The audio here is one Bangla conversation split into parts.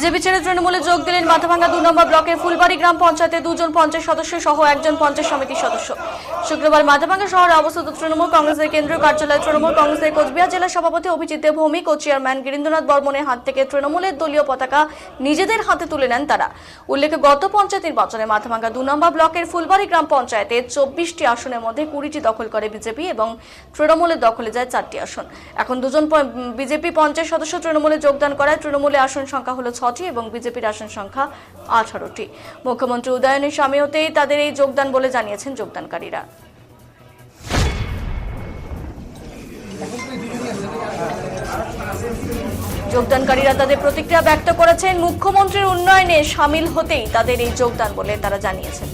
বিজেপি ছেড়ে তৃণমূলে যোগ দিলেন মাথাভাঙ্গা দু নম্বর ব্লকের ফুলবাড়ি গ্রাম পঞ্চায়েতে দুজন পঞ্চায়েত সদস্য সহ একজন পঞ্চায়েত সমিতির সদস্য। শুক্রবার মাথাভাঙ্গা শহরে অবস্থিত তৃণমূল কংগ্রেসের কেন্দ্রীয় কার্যালয়ে তৃণমূল কংগ্রেসের কোচবিহার জেলা সভাপতি অভিজিৎ দেব ভৌমিক ও চেয়ারম্যান গিরীন্দ্রনাথ বর্মনের হাত থেকে তৃণমূলের দলীয় পতাকা নিজেদের হাতে তুলে নেন তারা। উল্লেখ্য, গত পঞ্চায়েত নির্বাচনে মাথাভাঙ্গা দু নম্বর ব্লকের ফুলবাড়ি গ্রাম পঞ্চায়েতে চব্বিশটি আসনের মধ্যে কুড়িটি দখল করে বিজেপি এবং তৃণমূলের দখলে যায় চারটি আসন। এখন দুজন বিজেপি পঞ্চায়েত সদস্য তৃণমূলে যোগদান করায় তৃণমূলে আসন সংখ্যা হল হলো ছটি এবং বিজেপির আসন সংখ্যা আঠারোটি। মুখ্যমন্ত্রী উদয়নের স্বামী হতেই তাদের এই যোগদান বলে জানিয়েছেন যোগদানকারীরা। যোগদানকারীরা তাদের প্রতিক্রিয়া ব্যক্ত করেছেন। মুখ্যমন্ত্রীর উন্নয়নে সামিল হতেই তাদের এই যোগদান বলে তারা জানিয়েছেন।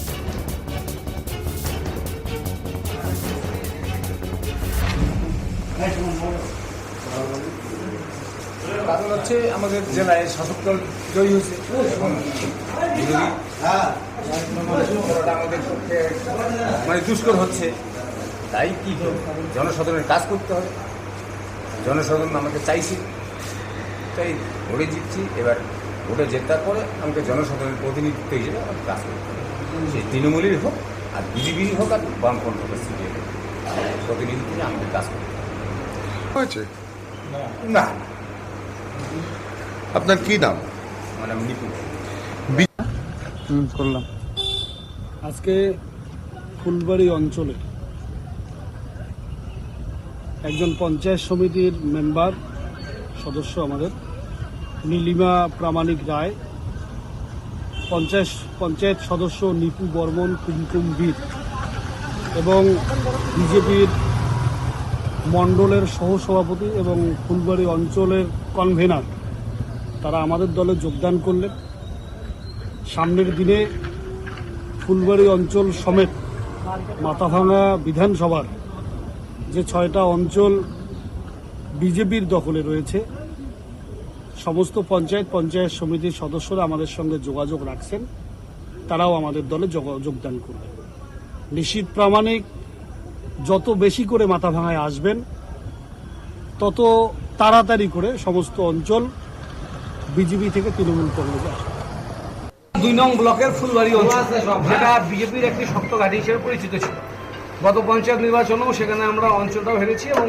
কারণ হচ্ছে আমাদের জেলায় শাসক দল জয়ী হয়েছে এবং বিরোধী দলটা আমাদের পক্ষে মানে দুষ্কর হচ্ছে। তাই কি জনসাধারণের কাজ করতে হবে। জনসাধারণ আমাকে চাইছে। তাই ভোটে জিতছি এবার ভোটে জেতার পরে আমাকে জনসাধারণের প্রতিনিধিত্ব হিসেবে আমাকে কাজ করতে হবে। সে তৃণমূলেরই হোক আর বিজেপির হোক আর বামপন্থ হোক প্রতিনিধিত্ব আমাকে কাজ করতে হবে। না। আপনার কি নাম? মানে নিপুণ করলাম। আজকে ফুলবাড়ি অঞ্চলে একজন পঞ্চায়েত সমিতির মেম্বার সদস্য আমাদের নীলিমা প্রামাণিক রায় পঞ্চায়েত পঞ্চায়েত সদস্য নিপু বর্মন কুমকুম বীর এবং বিজেপির মণ্ডলের সহসভাপতি এবং ফুলবাড়ি অঞ্চলের কনভেনার তারা আমাদের দলে যোগদান করলেন। সামনের দিনে ফুলবাড়ি অঞ্চল সমেত মাথাভাঙা বিধানসভার যে ছয়টা অঞ্চল বিজেপির দখলে রয়েছে, সমস্ত পঞ্চায়েত পঞ্চায়েত সমিতির সদস্যরা আমাদের সঙ্গে যোগাযোগ রাখছেন। তারাও আমাদের দলে যোগ- যোগদান করবেন। নিশ্চিত প্রামাণিক যত বেশি করে মাথাভাঙায় আসবেন, তত তাড়াতাড়ি করে সমস্ত অঞ্চল বিজেপি থেকে তৃণমূল কংগ্রেসে দুই নং ব্লকের ফুলবাড়ি অঞ্চল, যেটা বিজেপির একটি শক্ত ঘাঁটি হিসেবে পরিচিত ছিল। গত পঞ্চায়েত নির্বাচনেও সেখানে আমরা অঞ্চলটাও হেরেছি এবং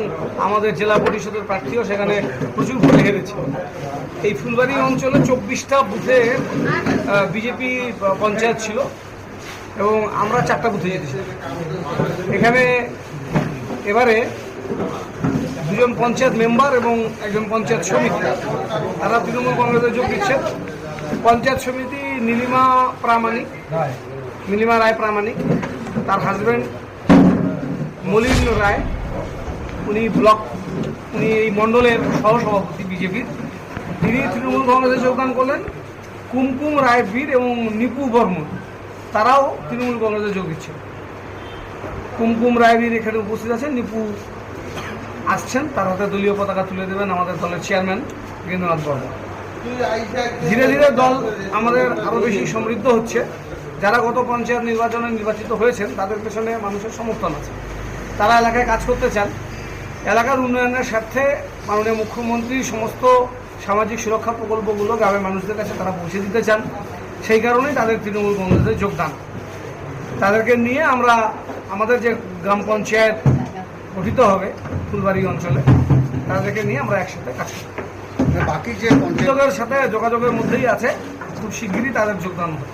আমাদের জেলা পরিষদের প্রার্থীও সেখানে প্রচুর ভোটে হেরেছি। এই ফুলবাড়ি অঞ্চলে চব্বিশটা বুথে বিজেপি পঞ্চায়েত ছিল। এবং আমরা চারটা বুথে জিতেছি এখানে এবারে দুজন পঞ্চায়েত মেম্বার এবং একজন পঞ্চায়েত সমিতি। তারা তৃণমূল কংগ্রেসে যোগ দিচ্ছেন পঞ্চায়েত সমিতি নীলিমা প্রামাণিক, নীলিমা রায় প্রামাণিক, তার হাজব্যান্ড মলিন রায়। উনি ব্লক, উনি এই মণ্ডলের সহসভাপতি বিজেপির। তিনি তৃণমূল কংগ্রেসে যোগদান করলেন। কুমকুম রায় বীর এবং নিপু বর্মন। তারাও তৃণমূল কংগ্রেসে যোগ দিচ্ছেন কুমকুম রায় বীর এখানে উপস্থিত আছেন, নিপু আসছেন, তার হাতে দলীয় পতাকা তুলে দেবেন আমাদের দলের চেয়ারম্যান বীরেন্দ্রনাথ বর্মন। ধীরে ধীরে দল আমাদের আরও বেশি সমৃদ্ধ হচ্ছে। যারা গত পঞ্চায়েত নির্বাচনে নির্বাচিত হয়েছেন, তাদের পেছনে মানুষের সমর্থন আছে। তারা এলাকায় কাজ করতে চান। এলাকার উন্নয়নের স্বার্থে মাননীয় মুখ্যমন্ত্রী সমস্ত সামাজিক সুরক্ষা প্রকল্পগুলো গ্রামের মানুষদের কাছে তারা পৌঁছে দিতে চান। সেই কারণেই তাদের তৃণমূল কংগ্রেসে যোগদান। তাদেরকে নিয়ে আমরা আমাদের যে গ্রাম পঞ্চায়েত গঠিত হবে ফুলবাড়ি অঞ্চলে তাদেরকে নিয়ে আমরা একসাথে কাজ করি বাকি যে পঞ্চায়েতের যোগাযোগের সাথে যোগাযোগের মধ্যেই আছে খুব শিগগিরই তাদের যোগদান হবে।